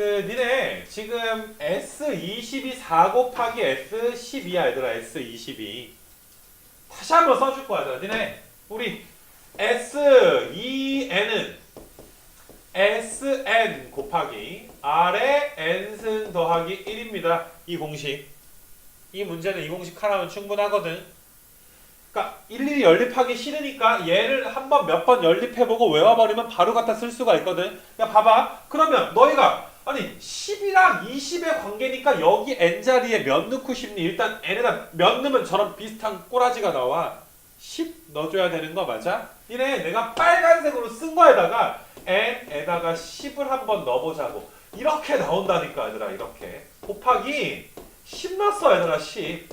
그 니네 지금 S22 4 곱하기 S12야 얘들아 S22 다시 한번 써줄 거야 얘들아. 니네 우리 S2N은 SN 곱하기 R의 N승 더하기 1입니다. 이 공식. 이 문제는 이 공식 하나면 충분하거든. 그러니까 일일이 연립하기 싫으니까 얘를 한 번 몇 번 연립해보고 외워버리면 바로 갖다 쓸 수가 있거든. 야 봐봐. 그러면 너희가 10이랑 20의 관계니까 여기 n 자리에 몇 넣고 싶니? 일단 n에다 몇 넣으면 저런 비슷한 꼬라지가 나와. 10 넣어줘야 되는 거 맞아? 이래 내가 빨간색으로 쓴 거에다가 n에다가 10을 한번 넣어보자고. 이렇게 나온다니까 얘들아 이렇게. 곱하기 10 넣었어 얘들아 10.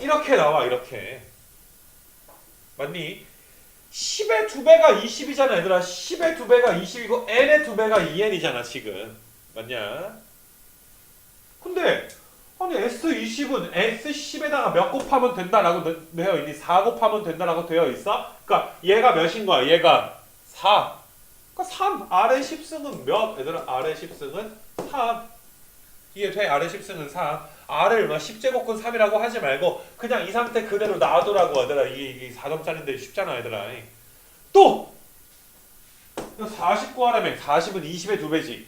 이렇게 나와 이렇게. 맞니? 10의 2배가 20이잖아 얘들아 10의 2배가 20이고 n의 2배가 2n이잖아 지금 맞냐? 근데 아니 S20은 S10에다가 몇 곱하면 된다라고 되- 되어 있니? 4 곱하면 된다라고 되어 있어? 그러니까 얘가 몇인 거야? 얘가 4 그러니까 3 아래 10승은 몇? 얘들아 아래 10승은 3 이해돼? 아래 10승은 3 R을 막 10제곱근 3이라고 하지 말고 그냥 이 상태 그대로 놔두라고 얘들아 이게, 이게 4점짜리인데 쉽잖아 얘들아 또 49하라면 40은 20의 2배지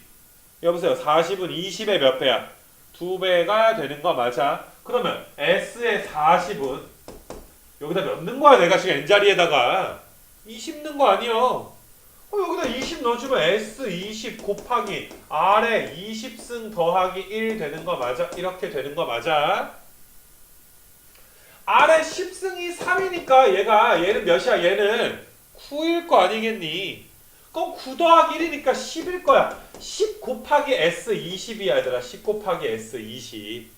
여보세요 40은 20의 몇 배야? 2배가 되는 거 맞아 그러면 S의 40은 여기다 몇 넣은 거야 내가 지금 N자리에다가 20 넣은 거 아니야 어, 여기다 20 넣어주면 S 20 곱하기 R에 20승 더하기 1 되는 거 맞아? 이렇게 되는 거 맞아? R에 10승이 3이니까 얘가 얘는 몇이야? 얘는 9일 거 아니겠니? 그럼 9 더하기 1이니까 10일 거야. 10 곱하기 S 20이야 얘들아. 10 곱하기 S 20.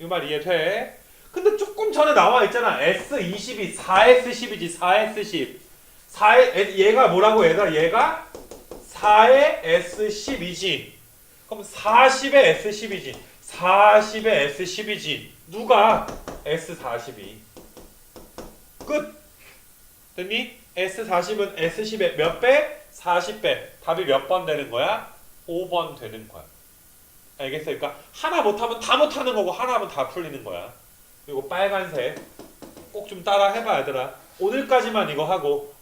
이 말 이해돼? 근데 조금 전에 나와 있잖아. S 20이 4S 10이지. 4S 10. 4의 얘가 뭐라고 얘들아? 얘가 4의 S 10이지. 그럼 40의 S 10이지. 40의 S 10이지. 누가 S 42. 끝. 됐니? S 40은 S 10의 몇 배? 40배. 답이 몇 번 되는 거야? 5번 되는 거야. 알겠어? 그러니까 하나 못하면 다 못하는 거고 하나 하면 다 풀리는 거야. 그리고 빨간색 꼭 좀 따라 해봐 얘들아. 오늘까지만 이거 하고